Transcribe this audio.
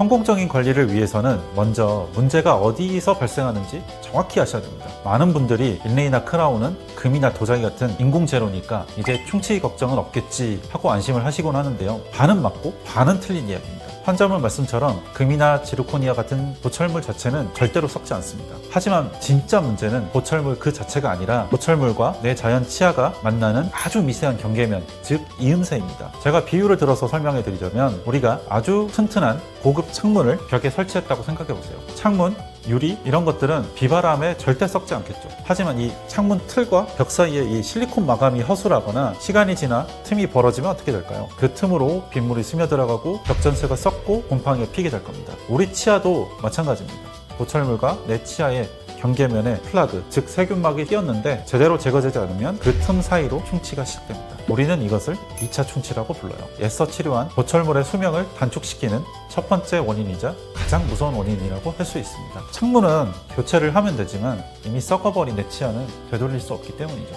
성공적인 관리를 위해서는 먼저 문제가 어디서 발생하는지 정확히 아셔야 됩니다. 많은 분들이 일레이나 크라운은 금이나 도자기 같은 인공 제로니까 이제 충치 걱정은 없겠지 하고 안심을 하시곤 하는데요. 반은 맞고 반은 틀린 이야기입니다. 환자분 말씀처럼 금이나 지르코니아 같은 보철물 자체는 절대로 썩지 않습니다. 하지만 진짜 문제는 보철물 그 자체가 아니라 보철물과 내 자연 치아가 만나는 아주 미세한 경계면, 즉 이음새입니다. 제가 비유를 들어서 설명해 드리자면 우리가 아주 튼튼한 고급 창문을 벽에 설치했다고 생각해 보세요. 창문, 유리 이런 것들은 비바람에 절대 썩지 않겠죠. 하지만 이 창문 틀과 벽 사이에 이 실리콘 마감이 허술하거나 시간이 지나 틈이 벌어지면 어떻게 될까요? 그 틈으로 빗물이 스며들어가고 벽 전체가 썩고 곰팡이가 피게 될 겁니다. 우리 치아도 마찬가지입니다. 보철물과 내 치아의 경계면에 플라그, 즉 세균막이 끼었는데 제대로 제거되지 않으면 그 틈 사이로 충치가 시작됩니다. 우리는 이것을 2차 충치라고 불러요. 애써 치료한 보철물의 수명을 단축시키는 첫 번째 원인이자 가장 무서운 원인이라고 할 수 있습니다. 창문은 교체를 하면 되지만 이미 썩어버린 내 치아는 되돌릴 수 없기 때문이죠.